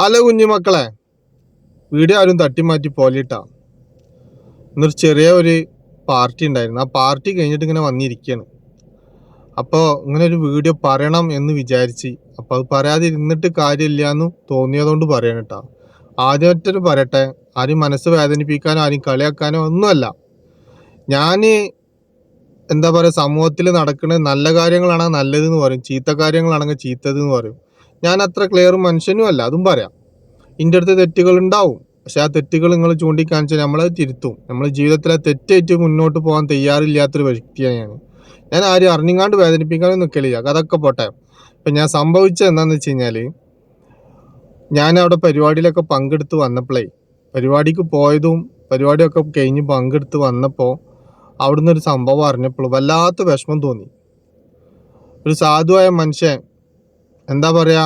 Hello കുഞ്ഞുമക്കളെ video ആരും തട്ടിമാറ്റി പോലിട്ടാ. എന്നൊരു ചെറിയ ഒരു പാർട്ടി ഉണ്ടായിരുന്നു. ആ പാർട്ടി കഴിഞ്ഞിട്ട് ഇങ്ങനെ വന്നിരിക്കുകയാണ് അപ്പോൾ ഇങ്ങനെ ഒരു വീഡിയോ പറയണം എന്ന് വിചാരിച്ച് അപ്പോൾ അത് പറയാതിരുന്നിട്ട് കാര്യമില്ല എന്ന് തോന്നിയതുകൊണ്ട് പറയണം കേട്ടോ ആദ്യമായിട്ടൊരു പറയട്ടെ ആരും മനസ്സ് വേദനിപ്പിക്കാനോ ആരും കളിയാക്കാനോ ഒന്നുമല്ല. ഞാൻ എന്താ പറയുക സമൂഹത്തിൽ നടക്കുന്ന നല്ല കാര്യങ്ങളാണെങ്കിൽ നല്ലതെന്ന് പറയും. ചീത്ത കാര്യങ്ങളാണെങ്കിൽ ചീത്തത് എന്ന് പറയും. ഞാൻ അത്ര ക്ലിയർ മനുഷ്യനും അല്ല അതും പറയാം. എന്റെ അടുത്ത് തെറ്റുകൾ ഉണ്ടാവും പക്ഷെ ആ തെറ്റുകൾ നിങ്ങൾ ചൂണ്ടിക്കാണിച്ചാൽ നമ്മളത് തിരുത്തും. നമ്മൾ ജീവിതത്തിലെ തെറ്റേറ്റ് മുന്നോട്ട് പോകാൻ തയ്യാറില്ലാത്തൊരു വ്യക്തിയാണ് ഞാൻ ഞാൻ ആരും അറിഞ്ഞിങ്ങാണ്ട് വേദനിപ്പിക്കാനും നിൽക്കലില്ല അതൊക്കെ പോട്ടെ. ഇപ്പം ഞാൻ സംഭവിച്ചത് എന്താണെന്ന് വെച്ച് കഴിഞ്ഞാൽ ഞാൻ അവിടെ പരിപാടിയിലൊക്കെ പങ്കെടുത്ത് വന്നപ്പോഴേ പരിപാടിക്ക് പോയതും പരിപാടിയൊക്കെ കഴിഞ്ഞ് പങ്കെടുത്ത് വന്നപ്പോൾ അവിടുന്ന് ഒരു സംഭവം അറിഞ്ഞപ്പോൾ വല്ലാത്ത വിഷമം തോന്നി. ഒരു സാധുവായ മനുഷ്യൻ എന്താ പറയുക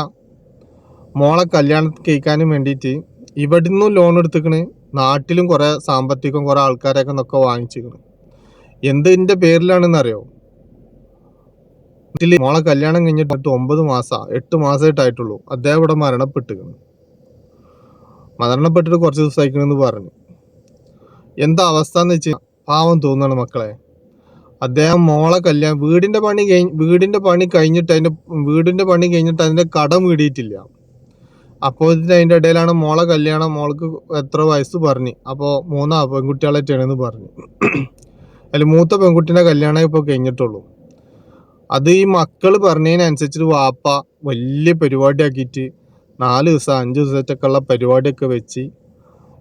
മോളെ കല്യാണം കഴിക്കാനും വേണ്ടിയിട്ട് ഇവിടുന്ന് ലോൺ എടുത്തിക്കണ് നാട്ടിലും കുറേ സാമ്പത്തികം കുറേ ആൾക്കാരെയൊക്കെ എന്നൊക്കെ വാങ്ങിച്ചിരിക്കണം എന്തിന്റെ പേരിലാണെന്ന് അറിയോ? മോളെ കല്യാണം കഴിഞ്ഞിട്ട് ഒമ്പത് മാസം എട്ട് മാസമായിട്ടായിട്ടുള്ളൂ അദ്ദേഹം ഇവിടെ മരണപ്പെട്ടിരിക്കുന്നു മരണപ്പെട്ടിട്ട് കുറച്ച് ദിവസമായിരിക്കണമെന്ന് പറഞ്ഞു. എന്താ അവസ്ഥ എന്ന് വെച്ചാൽ പാവം തോന്നുകയാണ് മക്കളെ. അദ്ദേഹം മോളെ കല്യാണം വീടിന്റെ പണി കഴിഞ്ഞ് വീടിന്റെ പണി കഴിഞ്ഞിട്ട് അതിന്റെ വീടിന്റെ പണി കഴിഞ്ഞിട്ട് അതിന്റെ കടം വീടിയിട്ടില്ല. അപ്പോൾ അതിന്റെ ഇടയിലാണ് മോളെ കല്യാണം മോൾക്ക് എത്ര വയസ്സ് പറഞ്ഞു. അപ്പോൾ മൂന്നാ പെൺകുട്ടികളായിട്ടാണെന്ന് പറഞ്ഞു. അതിൽ മൂത്ത പെൺകുട്ടീന്റെ കല്യാണം ഇപ്പോൾ കഴിഞ്ഞിട്ടുള്ളൂ. അത് ഈ മക്കൾ പറഞ്ഞതിനനുസരിച്ചിട്ട് വാപ്പ വലിയ പരിപാടിയാക്കിയിട്ട് നാല് ദിവസം അഞ്ച് ദിവസത്തേക്കുള്ള പരിപാടിയൊക്കെ വെച്ച്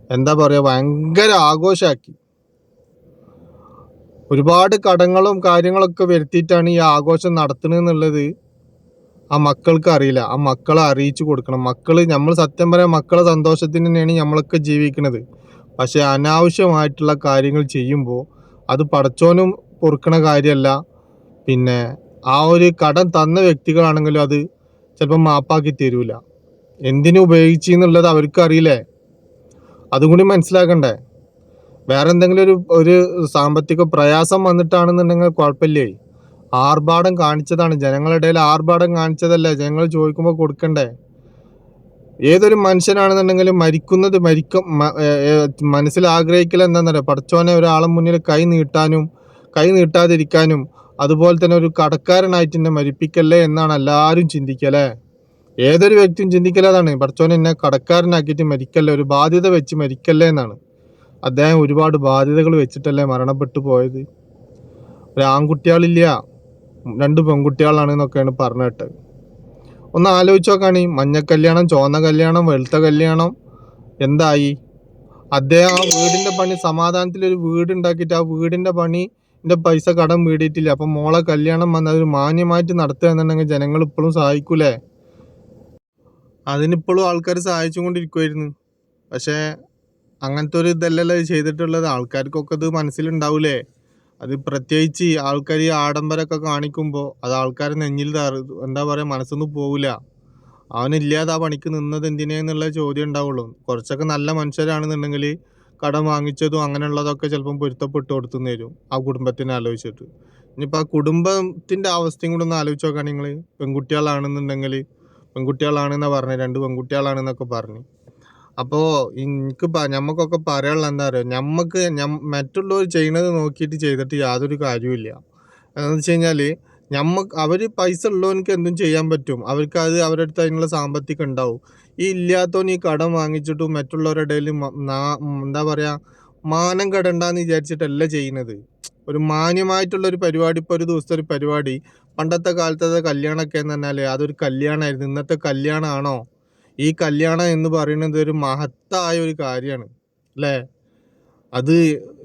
എന്താ പറയുക ഭയങ്കര ആഘോഷമാക്കി ഒരുപാട് കടങ്ങളും കാര്യങ്ങളൊക്കെ വരുത്തിയിട്ടാണ് ഈ ആഘോഷം നടത്തുന്നത് എന്നുള്ളത് ആ മക്കൾക്ക് അറിയില്ല. ആ മക്കളെ അറിയിച്ചു കൊടുക്കണം. മക്കൾ നമ്മൾ സത്യം പറയാൻ മക്കളെ സന്തോഷത്തിന് തന്നെയാണ് നമ്മളൊക്കെ ജീവിക്കുന്നത്. പക്ഷേ അനാവശ്യമായിട്ടുള്ള കാര്യങ്ങൾ ചെയ്യുമ്പോൾ അത് പടച്ചോനും പൊറുക്കണ കാര്യമല്ല. പിന്നെ ആ ഒരു കടം തന്ന വ്യക്തികളാണെങ്കിലും അത് ചിലപ്പോൾ മാപ്പാക്കി തരൂല. എന്തിനു ഉപയോഗിച്ചു എന്നുള്ളത് അറിയില്ലേ അതും കൂടി മനസ്സിലാക്കണ്ടേ? വേറെ എന്തെങ്കിലും ഒരു ഒരു സാമ്പത്തിക പ്രയാസം വന്നിട്ടാണെന്നുണ്ടെങ്കിൽ കുഴപ്പമില്ലേ ആർഭാടം കാണിച്ചതാണ്. ജനങ്ങളുടെ ഇടയിൽ ആർഭാടം കാണിച്ചതല്ല? ജനങ്ങൾ ചോദിക്കുമ്പോൾ കൊടുക്കണ്ടേ? ഏതൊരു മനുഷ്യനാണെന്നുണ്ടെങ്കിലും മരിക്കുന്നത് മരിക്കും ആഗ്രഹിക്കില്ല മനസ്സിൽ ആഗ്രഹിക്കൽ എന്താണെന്നറിയാം പഠിച്ചോനെ ഒരാളെ മുന്നിൽ കൈ നീട്ടാനും കൈ നീട്ടാതിരിക്കാനും അതുപോലെ തന്നെ ഒരു കടക്കാരനായിട്ട് എന്നെ മരിപ്പിക്കല്ലേ എന്നാണ് എല്ലാവരും ചിന്തിക്കല്ലേ ഏതൊരു വ്യക്തിയും ചിന്തിക്കല്ലേ അതാണ്. പഠിച്ചോനെ എന്നെ കടക്കാരനാക്കിയിട്ട് മരിക്കല്ലേ? ഒരു ബാധ്യത വെച്ച് മരിക്കല്ലേ എന്നാണ്. അദ്ദേഹം ഒരുപാട് ബാധ്യതകൾ വെച്ചിട്ടല്ലേ മരണപ്പെട്ടു പോയത്? ഒരു ആൺകുട്ടികളില്ല രണ്ട് പെൺകുട്ടികളാണ് എന്നൊക്കെയാണ് പറഞ്ഞു കേട്ടത് ഒന്ന് ആലോചിച്ച് നോക്കാണ് മഞ്ഞ കല്യാണം ചുവന്ന കല്യാണം വെളുത്ത കല്യാണം എന്തായി? അദ്ദേഹം ആ വീടിന്റെ പണി സമാധാനത്തിൽ ഒരു വീട് ഉണ്ടാക്കിയിട്ട് ആ വീടിന്റെ പണി എന്റെ പൈസ കടം വീടിയിട്ടില്ല. അപ്പം മോളെ കല്യാണം വന്ന് അതൊരു മാന്യമായിട്ട് നടത്തുക എന്നുണ്ടെങ്കിൽ ജനങ്ങൾ ഇപ്പോഴും സഹായിക്കൂലേ? അതിനിപ്പോഴും ആൾക്കാർ സഹായിച്ചുകൊണ്ടിരിക്കുമായിരുന്നു പക്ഷേ അങ്ങനത്തെ ഒരു ഇതല്ലല്ലോ ഇത് ചെയ്തിട്ടുള്ളത്. ആൾക്കാർക്കൊക്കെ ഇത് മനസ്സിലുണ്ടാവൂലേ? അത് പ്രത്യേകിച്ച് ആൾക്കാർ ഈ ആഡംബരമൊക്കെ കാണിക്കുമ്പോൾ അത് ആൾക്കാർ നെഞ്ഞിൽ എന്താ പറയുക മനസ്സൊന്നും പോവില്ല. അവനില്ലാതെ ആ പണിക്ക് നിന്നത് എന്തിനെന്നുള്ള ചോദ്യം ഉണ്ടാവുള്ളൂ. കുറച്ചൊക്കെ നല്ല മനുഷ്യരാണെന്നുണ്ടെങ്കിൽ കടം വാങ്ങിച്ചതും അങ്ങനെയുള്ളതൊക്കെ ചിലപ്പം പൊരുത്തപ്പെട്ട് കൊടുത്തു തരും ആ കുടുംബത്തിനെ ആലോചിച്ചിട്ട്. ഇനിയിപ്പോൾ ആ കുടുംബത്തിന്റെ അവസ്ഥയും കൂടെ ഒന്ന് ആലോചിച്ച് നോക്കുകയാണെങ്കിൽ പെൺകുട്ടികളാണെന്നുണ്ടെങ്കിൽ പെൺകുട്ടികളാണെന്നാണ് പറഞ്ഞത് രണ്ട് പെൺകുട്ടികളാണെന്നൊക്കെ പറഞ്ഞു. അപ്പോൾ എനിക്ക് ഞമ്മക്കൊക്കെ പറയാനുള്ള എന്താ പറയുക ഞമ്മക്ക് മറ്റുള്ളവർ ചെയ്യണത് നോക്കിയിട്ട് ചെയ്തിട്ട് യാതൊരു കാര്യവുമില്ല എന്താണെന്ന് വെച്ച് കഴിഞ്ഞാൽ ഞമ്മക്ക് അവർ പൈസ ഉള്ളവനക്ക് എന്തും ചെയ്യാൻ പറ്റും. അവർക്ക് അത് അവരുടെ അടുത്ത് അതിനുള്ള സാമ്പത്തികം ഉണ്ടാവും. ഈ ഇല്ലാത്തവൻ ഈ കടം വാങ്ങിച്ചിട്ടും മറ്റുള്ളവരുടെ ഇടയിൽ എന്താ പറയുക മാനം കടണ്ടാന്ന് വിചാരിച്ചിട്ടല്ല ചെയ്യുന്നത്. ഒരു മാന്യമായിട്ടുള്ള ഒരു പരിപാടി ഇപ്പോൾ ഒരു ദിവസത്തെ ഒരു പരിപാടി പണ്ടത്തെ കാലത്തെ കല്യാണമൊക്കെ എന്ന് പറഞ്ഞാൽ അതൊരു കല്യാണമായിരുന്നു ഇന്നത്തെ കല്യാണമാണോ? ഈ കല്യാണം എന്ന് പറയുന്നത് ഒരു മഹത്തായ ഒരു കാര്യമാണ് അല്ലേ? അത്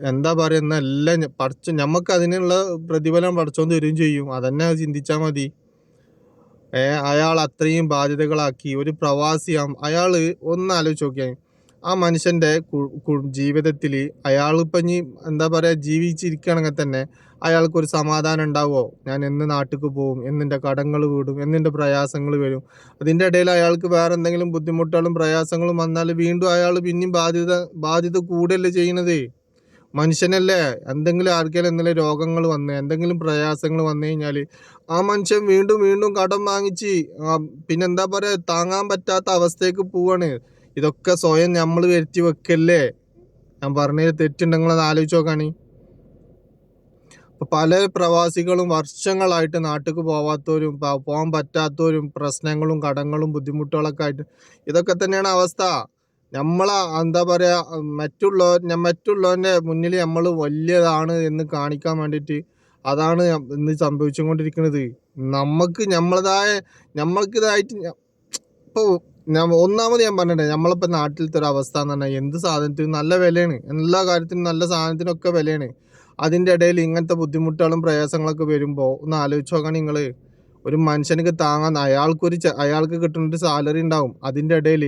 എന്താ പറയുന്ന എല്ലാം പഠിച്ച നമുക്ക് അതിനുള്ള പ്രതിഫലം പഠിച്ചോന്ന് തരുകയും ചെയ്യും. അതന്നെ ചിന്തിച്ചാൽ മതി. അയാൾ അത്രയും ബാധ്യതകളാക്കി. ഒരു പ്രവാസിയാം അയാൾ ഒന്ന് ആലോചിച്ച് നോക്കിയാൽ ആ മനുഷ്യന്റെ ജീവിതത്തിൽ അയാളിപ്പം ഇനി എന്താ പറയുക ജീവിച്ചിരിക്കുകയാണെങ്കിൽ തന്നെ അയാൾക്കൊരു സമാധാനം ഉണ്ടാവുമോ? ഞാൻ എന്ന് നാട്ടിലേക്ക് പോകും എന്നിന്റെ കടങ്ങൾ വീടും എന്നിന്റെ പ്രയാസങ്ങൾ വരും. അതിന്റെ ഇടയിൽ അയാൾക്ക് വേറെ എന്തെങ്കിലും ബുദ്ധിമുട്ടുകളും പ്രയാസങ്ങളും വന്നാൽ വീണ്ടും അയാൾ പിന്നെയും ബാധ്യത ബാധ്യത കൂടല്ലേ ചെയ്യണത് മനുഷ്യനല്ലേ? എന്തെങ്കിലും ആർക്കെങ്കിലും എന്തെങ്കിലും രോഗങ്ങൾ വന്ന് എന്തെങ്കിലും പ്രയാസങ്ങൾ വന്നു കഴിഞ്ഞാൽ ആ മനുഷ്യൻ വീണ്ടും വീണ്ടും കടം വാങ്ങിച്ച് പിന്നെന്താ പറയുക താങ്ങാൻ പറ്റാത്ത അവസ്ഥയ്ക്ക് പോവാണ്. ഇതൊക്കെ സ്വയം നമ്മൾ വരുത്തി വെക്കല്ലേ? ഞാൻ പറഞ്ഞത് തെറ്റുണ്ടെങ്കിൽ അത് ആലോചിച്ച് നോക്കാണി. പല പ്രവാസികളും വർഷങ്ങളായിട്ട് നാട്ടിലേക്ക് പോവാത്തവരും പോകാൻ പറ്റാത്തവരും പ്രശ്നങ്ങളും കടങ്ങളും ബുദ്ധിമുട്ടുകളൊക്കെ ആയിട്ട് ഇതൊക്കെ തന്നെയാണ് അവസ്ഥ. നമ്മൾ എന്താ പറയാ മറ്റുള്ളവർ മറ്റുള്ളവന്റെ മുന്നിൽ നമ്മൾ വലിയതാണ് എന്ന് കാണിക്കാൻ വേണ്ടിയിട്ട് അതാണ് ഇന്ന് സംഭവിച്ചുകൊണ്ടിരിക്കുന്നത്. നമുക്ക് നമ്മളതായ നമ്മൾക്കിതായിട്ട് ഇപ്പോൾ ഇപ്പൊ ഞാൻ ഒന്നാമത് ഞാൻ പറഞ്ഞിട്ടേ നമ്മളിപ്പോൾ നാട്ടിലത്തെ ഒരു അവസ്ഥ എന്ന് പറഞ്ഞാൽ എന്ത് സാധനത്തിനും നല്ല വിലയാണ്. എല്ലാ കാര്യത്തിനും നല്ല സാധനത്തിനൊക്കെ വിലയാണ്. അതിന്റെ ഇടയിൽ ഇങ്ങനത്തെ ബുദ്ധിമുട്ടുകളും പ്രയാസങ്ങളൊക്കെ വരുമ്പോൾ ഒന്ന് ആലോചിച്ച് നോക്കാൻ നിങ്ങൾ ഒരു മനുഷ്യനക്ക് താങ്ങാൻ അയാൾക്കൊരു അയാൾക്ക് കിട്ടുന്ന ഒരു സാലറി ഉണ്ടാവും. അതിന്റെ ഇടയിൽ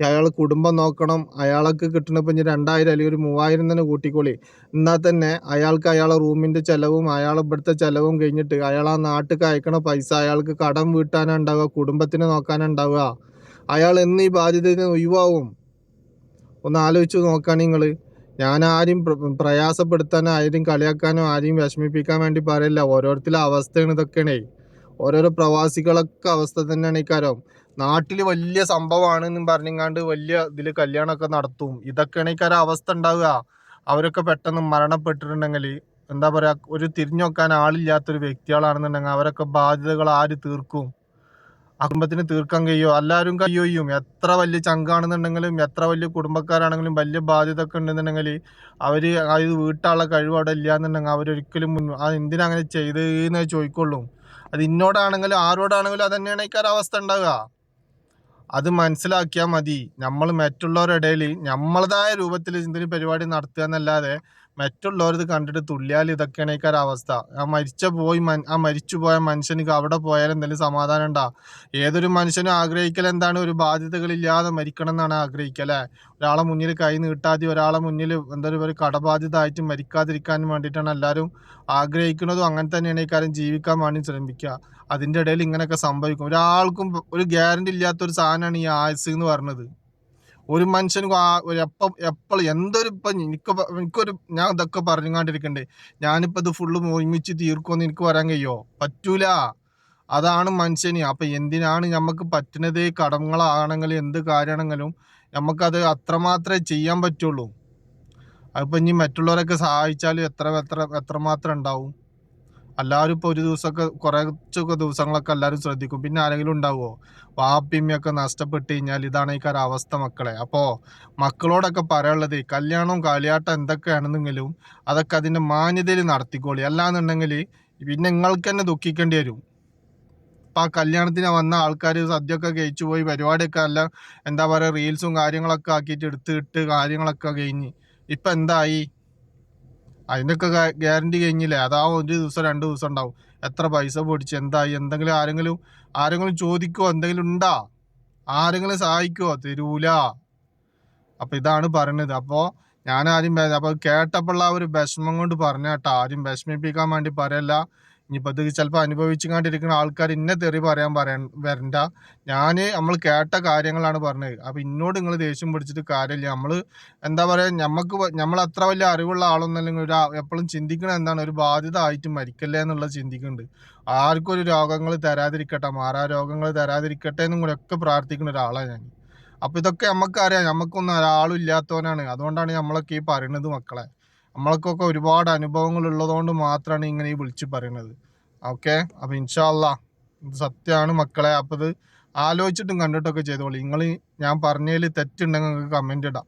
അയാൾ കുടുംബം നോക്കണം. അയാൾക്ക് കിട്ടുന്ന ഇനി രണ്ടായിരം അല്ലെങ്കിൽ ഒരു മൂവായിരം തന്നെ കൂട്ടിക്കോളി. എന്നാൽ തന്നെ അയാൾക്ക് അയാളെ റൂമിന്റെ ചിലവും അയാൾ ഇവിടുത്തെ ചിലവും കഴിഞ്ഞിട്ട് അയാൾ ആ നാട്ടിൽ അയക്കണ പൈസ അയാൾക്ക് കടം വീട്ടാനുണ്ടാവുക കുടുംബത്തിന് കുടുംബത്തിനെ നോക്കാനാ ഉണ്ടാവുക അയാൾ എന്നീ ബാധ്യതയിൽ നിന്ന് ഒന്ന് ആലോചിച്ച് നോക്കാൻ നിങ്ങൾ ഞാൻ ആരും പ്ര- പ്രയാസപ്പെടുത്താനോ ആരും കളിയാക്കാനോ ആരെയും വിഷമിപ്പിക്കാൻ വേണ്ടി പറയില്ല. ഓരോരുത്തരുടെ അവസ്ഥയാണ് ഇതൊക്കെയാണേ. ഓരോരോ പ്രവാസികളൊക്കെ അവസ്ഥ തന്നെയാണ് കാര്യം. നാട്ടിൽ വലിയ സംഭവമാണ് എന്നും പറഞ്ഞിങ്ങാണ്ട് വലിയ ഇതിൽ കല്യാണമൊക്കെ നടത്തും. ഇതൊക്കെയാണ് കാര്യം അവസ്ഥ ഉണ്ടാവുക. അവരൊക്കെ പെട്ടെന്ന് മരണപ്പെട്ടിട്ടുണ്ടെങ്കിൽ എന്താ പറയുക ഒരു തിരിഞ്ഞു നോക്കാൻ ആളില്ലാത്തൊരു വ്യക്തികളാണെന്നുണ്ടെങ്കിൽ അവരൊക്കെ ബാധ്യതകൾ ആര് തീർക്കും? ആ കുടുംബത്തിന് തീർക്കാൻ കഴിയുമോ എല്ലാവരും കഴിയും എത്ര വലിയ ചങ്കാണെന്നുണ്ടെങ്കിലും എത്ര വലിയ കുടുംബക്കാരാണെങ്കിലും വലിയ ബാധ്യത ഒക്കെ ഉണ്ടെന്നുണ്ടെങ്കിൽ അവർ അത് വീട്ടാനുള്ള കഴിവ് അവിടെ ഇല്ല എന്നുണ്ടെങ്കിൽ അവരൊരിക്കലും മുൻ അത് എന്തിനാ അങ്ങനെ ചെയ്തതെന്ന് ചോദിക്കുള്ളൂ. അത് ഇന്നോടാണെങ്കിലും ആരോടാണെങ്കിലും അത് തന്നെയാണ് ഈ അവസ്ഥ ഉണ്ടാവുക. അത് മനസ്സിലാക്കിയാൽ മതി. നമ്മൾ മറ്റുള്ളവരുടെ ഇടയിൽ നമ്മളതായ രൂപത്തിൽ എന്തെങ്കിലും പരിപാടി നടത്തുക എന്നല്ലാതെ മറ്റുള്ളവരത് കണ്ടിട്ട് തുല്യാൽ ഇതൊക്കെയാണ് ഈ അവസ്ഥ ആ മരിച്ച പോയി ആ മരിച്ചു പോയ മനുഷ്യനിക്ക് അവിടെ പോയാൽ എന്തെങ്കിലും സമാധാനം ഉണ്ടാ? ഏതൊരു മനുഷ്യനും ആഗ്രഹിക്കൽ എന്താണ്? ഒരു ബാധ്യതകളില്ലാതെ മരിക്കണം എന്നാണ് ആഗ്രഹിക്കുക അല്ലേ? ഒരാളെ മുന്നിൽ കൈ നീട്ടാതെ ഒരാളെ മുന്നിൽ എന്താ ഒരു കടബാധ്യത ആയിട്ട് മരിക്കാതിരിക്കാൻ വേണ്ടിയിട്ടാണ് എല്ലാവരും ആഗ്രഹിക്കുന്നതും അങ്ങനെ തന്നെയാണ് ഈ കാര്യം ജീവിക്കാൻ വേണ്ടി ശ്രമിക്കുക. അതിന്റെ ഇടയിൽ ഇങ്ങനെയൊക്കെ സംഭവിക്കും. ഒരാൾക്കും ഒരു ഗ്യാരണ്ടി ഇല്ലാത്തൊരു സാധനമാണ് ഈ ആയുസ് എന്ന് പറഞ്ഞത് ഒരു മനുഷ്യനും എപ്പം എപ്പോഴും എന്തൊരു ഇപ്പം എനിക്ക് എനിക്കൊരു ഞാൻ ഇതൊക്കെ പറഞ്ഞുകൊണ്ടിരിക്കണ്ടേ ഞാനിപ്പോൾ ഇത് ഫുള്ള് ഒരുമിച്ച് തീർക്കുമെന്ന് എനിക്ക് വരാൻ കഴിയോ? പറ്റൂല. അതാണ് മനുഷ്യന്. അപ്പം എന്തിനാണ് നമുക്ക് പറ്റുന്നത്? കടങ്ങളാണെങ്കിലും എന്ത് കാര്യമാണെങ്കിലും നമുക്കത് അത്രമാത്രമേ ചെയ്യാൻ പറ്റുള്ളൂ. അതിപ്പോൾ ഇനി മറ്റുള്ളവരൊക്കെ സഹായിച്ചാൽ എത്ര എത്ര എത്രമാത്രം ഉണ്ടാവും? എല്ലാവരും ഇപ്പോൾ ഒരു ദിവസമൊക്കെ കുറച്ചൊക്കെ ദിവസങ്ങളൊക്കെ എല്ലാവരും ശ്രദ്ധിക്കും. പിന്നെ ആരെങ്കിലും ഉണ്ടാവുമോ വാപ്പിമ്മയൊക്കെ നഷ്ടപ്പെട്ട് കഴിഞ്ഞാൽ ഇതാണ് ഈ കാരവസ്ഥ മക്കളെ. അപ്പോൾ മക്കളോടൊക്കെ പറയാനുള്ളത് കല്യാണവും കളിയാട്ടം എന്തൊക്കെയാണെന്നെങ്കിലും അതൊക്കെ അതിന്റെ മാന്യതയിൽ നടത്തിക്കോളി. അല്ലാന്നുണ്ടെങ്കിൽ പിന്നെ നിങ്ങൾക്ക് തന്നെ ദുഃഖിക്കേണ്ടി വരും. ഇപ്പം ആ കല്യാണത്തിന് വന്ന ആൾക്കാർ സദ്യയൊക്കെ കഴിച്ചു പോയി പരിപാടിയൊക്കെ എല്ലാം എന്താ പറയുക റീൽസും കാര്യങ്ങളൊക്കെ ആക്കിയിട്ട് എടുത്തിട്ട് കാര്യങ്ങളൊക്കെ കഴിഞ്ഞ് ഇപ്പം എന്തായി? അതിനൊക്കെ ഗ്യാരണ്ടി കഴിഞ്ഞില്ലേ? അതാ ഒരു ദിവസം രണ്ട് ദിവസം ഉണ്ടാവും. എത്ര പൈസ പൊടിച്ച് എന്തായി എന്തെങ്കിലും ആരെങ്കിലും ആരെങ്കിലും ചോദിക്കോ എന്തെങ്കിലും ഉണ്ടാ? ആരെങ്കിലും സഹായിക്കുമോ തരൂല. അപ്പൊ ഇതാണ് പറയണത്. അപ്പോൾ ഞാൻ ആരും അപ്പോൾ അപ്പൊ കേട്ടപ്പോഴുള്ള ആ ഒരു വിഷമം കൊണ്ട് പറഞ്ഞ കേട്ടോ. ആരും വിഷമിപ്പിക്കാൻ വേണ്ടി പറയല്ല. ഇനിയിപ്പോ ഇത് ചിലപ്പോൾ അനുഭവിച്ചു കണ്ടിരിക്കുന്ന ആൾക്കാർ ഇന്നെ തെറി പറയാൻ പറയാൻ വരണ്ട. ഞാൻ നമ്മൾ കേട്ട കാര്യങ്ങളാണ് പറഞ്ഞത്. അപ്പോൾ ഇന്നോട് നിങ്ങൾ ദേഷ്യം പിടിച്ചിട്ട് കാര്യമില്ല നമ്മൾ എന്താ പറയുക നമുക്ക് നമ്മൾ അത്ര വലിയ അറിവുള്ള ആളൊന്നല്ലെങ്കിൽ ഒരു എപ്പോഴും ചിന്തിക്കണം എന്താണ്? ഒരു ബാധ്യത ആയിട്ട് മരിക്കല്ലേ എന്നുള്ളത് ചിന്തിക്കുന്നുണ്ട് ആർക്കും ഒരു രോഗങ്ങൾ തരാതിരിക്കട്ടെ. മാറാ രോഗങ്ങൾ തരാതിരിക്കട്ടെ എന്നും കൂടെ ഒക്കെ പ്രാർത്ഥിക്കുന്ന ഒരാളാണ് ഞാൻ അപ്പോൾ ഇതൊക്കെ നമുക്കറിയാം നമുക്കൊന്നും ഒരാളും ഇല്ലാത്തവനാണ്. അതുകൊണ്ടാണ് നമ്മളൊക്കെ ഈ പറയുന്നത് മക്കളെ. നമ്മൾക്കൊക്കെ ഒരുപാട് അനുഭവങ്ങൾ ഉള്ളതുകൊണ്ട് മാത്രമാണ് ഇങ്ങനെ ഈ വിളിച്ച് പറയുന്നത് ഓക്കെ? അപ്പം ഇൻഷാല്ല ഇത് സത്യമാണ് മക്കളെ. അപ്പോൾ ഇത് ആലോചിച്ചിട്ടും കണ്ടിട്ടൊക്കെ ചെയ്തോളൂ. നിങ്ങൾ ഞാൻ പറഞ്ഞതിൽ തെറ്റുണ്ടെങ്കിൽ നിങ്ങൾക്ക് കമന്റ് ഇടാം.